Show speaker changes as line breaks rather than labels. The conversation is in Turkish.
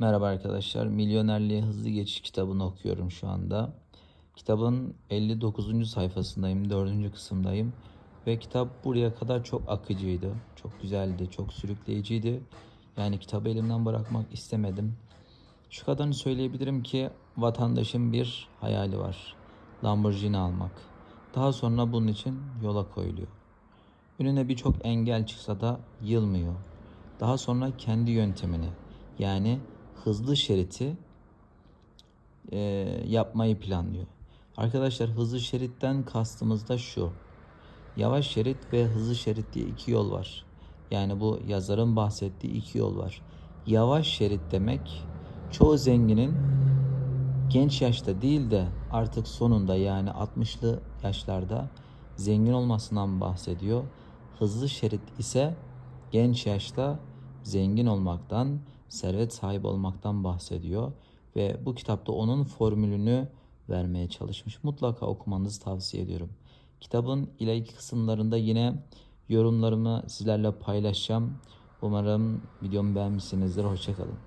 Merhaba arkadaşlar. Milyonerliğe Hızlı Geçiş kitabını okuyorum şu anda. Kitabın 59. sayfasındayım, 4. kısımdayım. Ve kitap buraya kadar çok akıcıydı. Çok güzeldi, çok sürükleyiciydi. Yani kitabı elimden bırakmak istemedim. Şu kadarını söyleyebilirim ki vatandaşın bir hayali var. Lamborghini almak. Daha sonra bunun için yola koyuluyor. Önüne birçok engel çıksa da yılmıyor. Daha sonra kendi yöntemini yani hızlı şeriti e, yapmayı planlıyor. Arkadaşlar hızlı şeritten kastımız da şu. Yavaş şerit ve hızlı şerit diye iki yol var. Yani bu yazarın bahsettiği iki yol var. Yavaş şerit demek çoğu zenginin genç yaşta değil de artık sonunda yani 60'lı yaşlarda zengin olmasından bahsediyor. Hızlı şerit ise genç yaşta zengin olmaktan, servet sahibi olmaktan bahsediyor ve bu kitapta onun formülünü vermeye çalışmış. Mutlaka okumanızı tavsiye ediyorum. Kitabın ileriki kısımlarında yine yorumlarımı sizlerle paylaşacağım. Umarım videomu beğenmişsinizdir. Hoşçakalın.